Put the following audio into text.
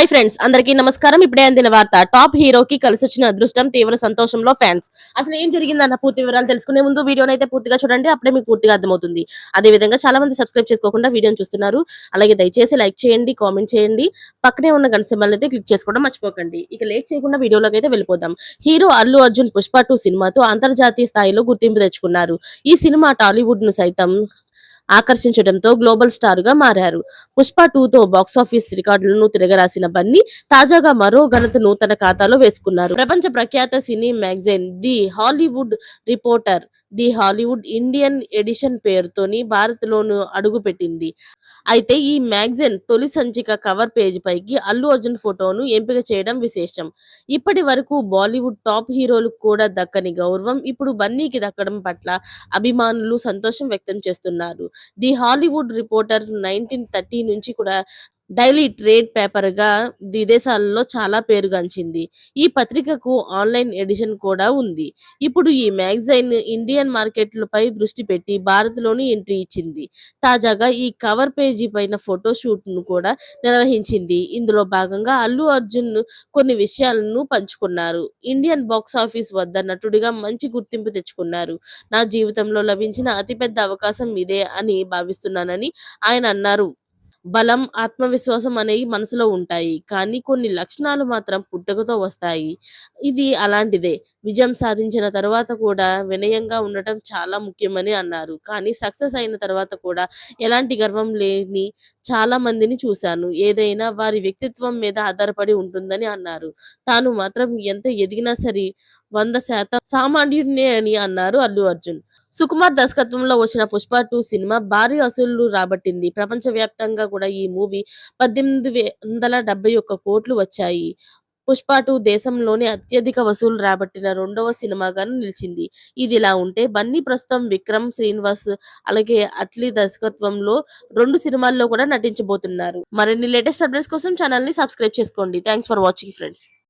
Hi friends అందరికీ నమస్కారం. ఇప్పుడే అందిన వార్త టాప్ హీరోకి కలిసి వచ్చిన అదృష్టం తీవ్ర సంతోషంలో ఫ్యాన్స్. అసలు ఏం జరిగిందన్న పూర్తి వివరాలు తెలుసుకునే ముందు వీడియోని అయితే పూర్తిగా చూడండి అప్పుడే మీకు పూర్తిగా అర్థమవుతుంది. అదే విధంగా చాలా మంది సబ్స్క్రైబ్ చేసుకోకుండా వీడియోని చూస్తున్నారు. అలాగే దయచేసి లైక్ చేయండి కామెంట్ చేయండి. పక్కనే ఉన్న గంట సింబల్ అయితే క్లిక్ చేసుకోవడం మర్చిపోకండి. ఇక లేట్ చేయకుండా వీడియోలోకి అయితే వెళ్ళిపోదాం. హీరో అల్లు అర్జున్ పుష్ప టూ సినిమాతో అంతర్జాతీయ స్థాయిలో గుర్తింపు తెచ్చుకున్నారు. ఈ సినిమా టాలీవుడ్ను సైతం ఆకర్షించడంతో గ్లోబల్ స్టార్గా మారారు. పుష్ప టూతో బాక్సాఫీస్ రికార్డులను తిరగరాసిన బన్నీ తాజాగా మరో ఘనతను తన ఖాతాలో వేసుకున్నారు. ప్రపంచ ప్రఖ్యాత cine magazine the Hollywood reporter the Hollywood Indian edition పేరుతోని భారత్ లోను అడుగుపెట్టింది. అయితే ఈ మ్యాగజైన్ తొలి సంచిక కవర్ పేజ్ పైకి అల్లు అర్జున్ ఫోటోను ఎంపిక చేయడం విశేషం. ఇప్పటి వరకు బాలీవుడ్ టాప్ హీరోలకు కూడా దక్కని గౌరవం ఇప్పుడు బన్నీకి దక్కడం పట్ల అభిమానులు సంతోషం వ్యక్తం చేస్తున్నారు. The Hollywood reporter nineteen thirty నుంచి కూడా డైలీ ట్రేడ్ పేపర్గా విదేశాల్లో విదేశాలలో చాలా పేరుగాంచింది. ఈ పత్రికకు ఆన్లైన్ ఎడిషన్ కూడా ఉంది. ఇప్పుడు ఈ మ్యాగజైన్ ఇండియన్ మార్కెట్లపై దృష్టి పెట్టి భారత్లోని ఎంట్రీ ఇచ్చింది. తాజాగా ఈ కవర్ పేజీ పైన ఫోటో కూడా నిర్వహించింది. ఇందులో భాగంగా అల్లు అర్జున్ కొన్ని విషయాలను పంచుకున్నారు. ఇండియన్ బాక్స్ ఆఫీస్ వద్ద నటుడిగా మంచి గుర్తింపు తెచ్చుకున్నారు. నా జీవితంలో లభించిన అతిపెద్ద అవకాశం ఇదే అని భావిస్తున్నానని ఆయన అన్నారు. బలం ఆత్మవిశ్వాసం అనేవి మనసులో ఉంటాయి. కానీ కొన్ని లక్షణాలు మాత్రం పుట్టుకతో వస్తాయి. ఇది అలాంటిదే. విజయం సాధించిన తర్వాత కూడా వినయంగా ఉండటం చాలా ముఖ్యమని అన్నారు. కానీ సక్సెస్ అయిన తర్వాత కూడా ఎలాంటి గర్వం లేని చాలా మందిని చూశాను. ఏదైనా వారి వ్యక్తిత్వం మీద ఆధారపడి ఉంటుందని అన్నారు. తాను మాత్రం ఎంత ఎదిగినా సరే వంద శాతం సామాన్యుడినే అని అన్నారు అల్లు అర్జున్. సుకుమార్ దర్శకత్వంలో వచ్చిన పుష్ప టూ సినిమా భారీ వసూళ్ళు రాబట్టింది. ప్రపంచవ్యాప్తంగా కూడా ఈ మూవీ పద్దెనిమిది వందల డెబ్బై ఒక్క కోట్లు వచ్చాయి. పుష్ప టూ దేశంలోనే అత్యధిక వసూలు రాబట్టిన రెండవ సినిమాగాను నిలిచింది. ఇది ఇలా ఉంటే బన్నీ ప్రస్తుతం విక్రమ్ శ్రీనివాస్ అలాగే అట్లీ దర్శకత్వంలో రెండు సినిమాల్లో కూడా నటించబోతున్నారు. మరిన్ని లేటెస్ట్ అప్డేట్స్ కోసం ఛానల్ని సబ్స్క్రైబ్ చేసుకోండి. Thanks for watching friends.